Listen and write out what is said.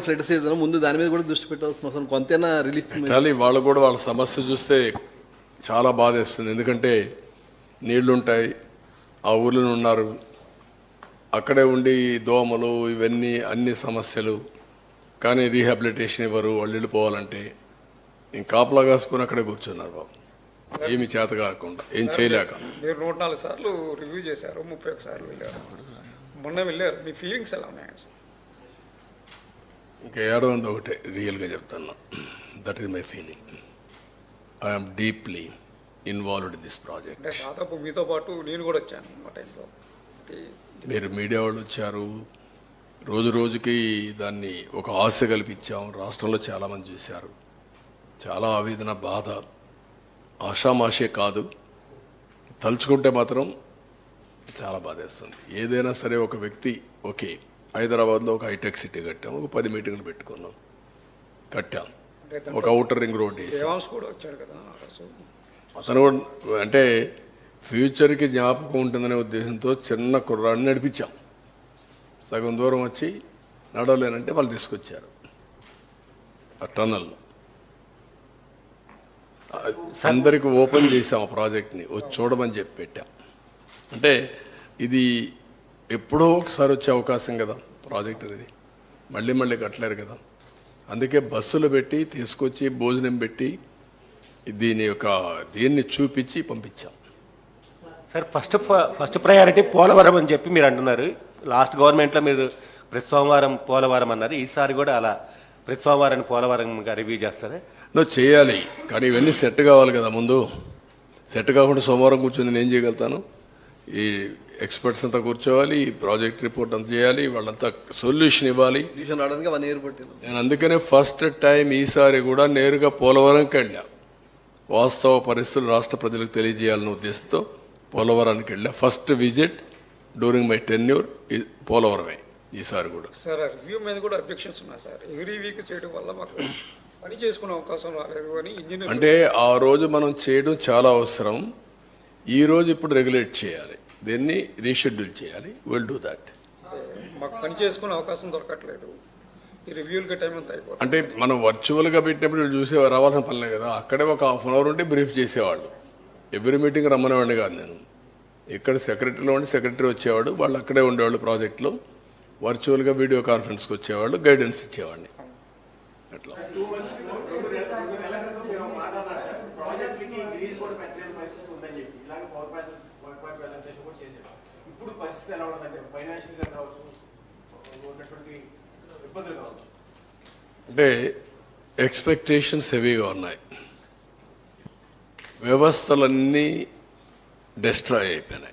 Flood season ముందు దాని మీద కూడా దృష్టి పెట్టాల్సిన అవసరం. కొంతైనా రిలీఫ్ పెట్టాలి వాళ్ళు కూడా వాళ్ళ సమస్య చూస్తే చాలా బాధేస్తుంది. ఎందుకంటే నీళ్ళుంటాయి ఆ ఊర్లో ఉన్నారు. అక్కడే ఉండి దోమలు ఇవన్నీ అన్ని సమస్యలు. కానీ రీహాబిలిటేషన్ ఇవ్వరు వాళ్ళు వెళ్ళిపోవాలంటే. ఇంక కాపలా కాసుకొని అక్కడే కూర్చున్నారు బాబు. ఏమి చేత కాకుండా ఏం చేయలేక. మీరు నూట నాలుగు సార్లు రివ్యూ చేశారు ముప్పై ఒక సార్లు వెళ్ళారు. మొన్న వెళ్ళారు. మీ ఫీలింగ్స్ ఎలా ఉన్నాయండి? సార్ ఇంకా ఏడవంది ఒకటే రియల్గా చెప్తున్నా. That is my feeling I'm deeply involved in this project దాదాపు మీతో పాటు నేను కూడా వచ్చాను టైంలో. మీరు మీడియా వాళ్ళు వచ్చారు. రోజు రోజుకి దాన్ని ఒక ఆశ కల్పించాం. రాష్ట్రంలో చాలామంది చూశారు. చాలా ఆవేదన బాధ. ఆషామాషే కాదు. తలుచుకుంటే మాత్రం చాలా బాధేస్తుంది. ఏదైనా సరే ఒక వ్యక్తి ఓకే. హైదరాబాద్లో ఒక హైటెక్ సిటీ కట్టాం ఒక పది మీటింగ్లు పెట్టుకున్నాం. కట్టాం. ఒక అవుటర్ రింగ్ రోడ్ అతను కూడా అంటే ఫ్యూచర్కి జ్ఞాపకం ఉంటుందనే ఉద్దేశంతో చిన్న కుర్రాడిని నడిపించాం. సగం దూరం వచ్చి నడవలేనంటే వాళ్ళు తీసుకొచ్చారు. ఆ టన్నల్ అందరికి ఓపెన్ చేసాం ఆ ప్రాజెక్ట్ని వచ్చి చూడమని చెప్పి పెట్టాం. అంటే ఇది ఎప్పుడో ఒకసారి వచ్చే అవకాశం కదా ప్రాజెక్ట్ అనేది. మళ్ళీ మళ్ళీ కట్టలేరు కదా. అందుకే బస్సులు పెట్టి తీసుకొచ్చి భోజనం పెట్టి దీని యొక్క దీన్ని చూపించి పంపించాం. Sir first first priority Polavaram అని చెప్పి మీరు అంటున్నారు. లాస్ట్ గవర్నమెంట్లో మీరు ప్రతి సోమవారం పోలవరం అన్నారు. ఈసారి కూడా అలా ప్రతి సోమవారం పోలవరంగా రివ్యూ చేస్తారా? నువ్వు చేయాలి. కానీ ఇవన్నీ సెట్ కావాలి కదా ముందు. సెట్ కాకుండా సోమవారం కూర్చొని నేను ఏం చేయగలుగుతాను? ఈ ఎక్స్పర్ట్స్ అంతా కూర్చోవాలి ఈ ప్రాజెక్ట్ రిపోర్ట్ అంతా చేయాలి వాళ్ళంతా సొల్యూషన్ ఇవ్వాలి. నేను అందుకనే ఫస్ట్ టైం ఈసారి కూడా నేరుగా పోలవరంకి వెళ్ళా వాస్తవ పరిస్థితులు రాష్ట్ర ప్రజలకు తెలియజేయాలనే ఉద్దేశంతో పోలవరానికి వెళ్ళా. First visit during my tenure పోలవరమే ఈసారి కూడా. సార్ రివ్యూ మీద కూడా అబ్జెక్షన్స్ ఉన్నాయి సార్ ఎవ్రీ వీక్ చేయడం వల్ల మాకు పని చేసుకునే అవకాశం రాలేదు అని ఇంజనీర్ అంటే ఆ రోజు మనం చేయడం చాలా అవసరం. ఈ రోజు ఇప్పుడు రెగ్యులేట్ చేయాలి. దీన్ని రీషెడ్యూల్ చేయాలి. విల్ డూ దాట్ మాకు పని చేసుకునే అవకాశం దొరకట్లేదు. రివ్యూలకి టైం అంతా అయిపోతుంది. అంటే మనం వర్చువల్గా పెట్టినప్పుడు చూసే రావాల్సిన పనిలే కదా. అక్కడే ఒక హాఫ్ అన్ అవర్ ఉంటే బ్రీఫ్ చేసేవాళ్ళు. ఎవ్రీ మీటింగ్ రమ్మనేవాడిని కాదు నేను. ఇక్కడ సెక్రటరీలో ఉండి సెక్రటరీ వచ్చేవాడు. వాళ్ళు అక్కడే ఉండేవాళ్ళు ప్రాజెక్ట్లో వర్చువల్గా వీడియో కాన్ఫరెన్స్కి వచ్చేవాళ్ళు. గైడెన్స్ ఇచ్చేవాడిని. అట్లా ప్రాజెక్ట్కి రిలీజ్ కూడా పెట్టలేని పరిస్థితి ఉందని చెప్పి ఇలాగే power point power point presentation కూడా చేశారు ఇప్పుడు పరిస్థితి ఎలా ఉందంటే ఫైనాన్షియల్గా కావచ్చు ఉన్నటువంటి ఇబ్బందులు కావచ్చు అంటే ఎక్స్పెక్టేషన్స్ హెవీగా ఉన్నాయి వ్యవస్థలన్నీ డిస్ట్రాయ్ అయిపోయినాయి